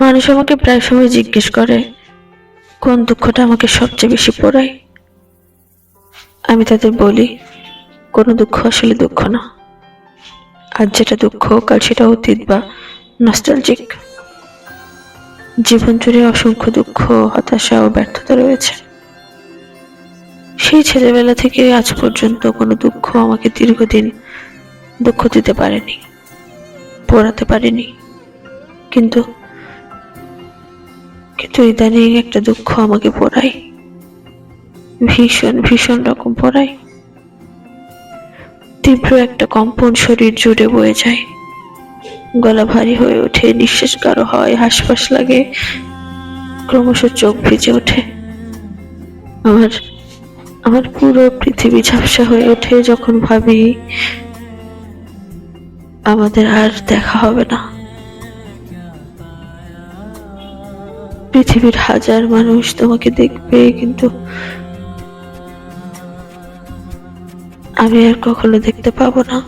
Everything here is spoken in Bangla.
মানুষ আমাকে প্রায় সময় জিজ্ঞেস করে, কোন দুঃখটা আমাকে সবচেয়ে বেশি পোড়ায়? আমি তাদের বলি, কোনো দুঃখ আসলে দুঃখ না। আজ যেটা দুঃখ কাল সেটা অতীত বা নস্টালজিক জীবন জুড়ে অসংখ্য দুঃখ, হতাশা ও ব্যর্থতা রয়েছে। সেই ছেলেবেলা থেকে আজ পর্যন্ত কোনো দুঃখ আমাকে দীর্ঘদিন দুঃখ দিতে পারেনি, পোড়াতে পারেনি। কিন্তু কিন্তু ইদানিং একটা দুঃখ আমাকে পোড়ায় ভীষণ ভীষণ রকম পোড়ায় তীব্র একটা কম্পন শরীর জুড়ে বয়ে যায়। গলা ভারী হয়ে ওঠে, নিঃশ্বাস গাঢ় হয় হাসফাস লাগে, ক্রমশ চোখ ভিজে ওঠে। আমার আমার পুরো পৃথিবী ঝাপসা হয়ে ওঠে যখন ভাবি, আমাদের আর দেখা হবে না। পৃথিবীর হাজার মানুষ তোমাকে দেখবে কিন্তু আমি আর কখনো দেখতে পাবো না।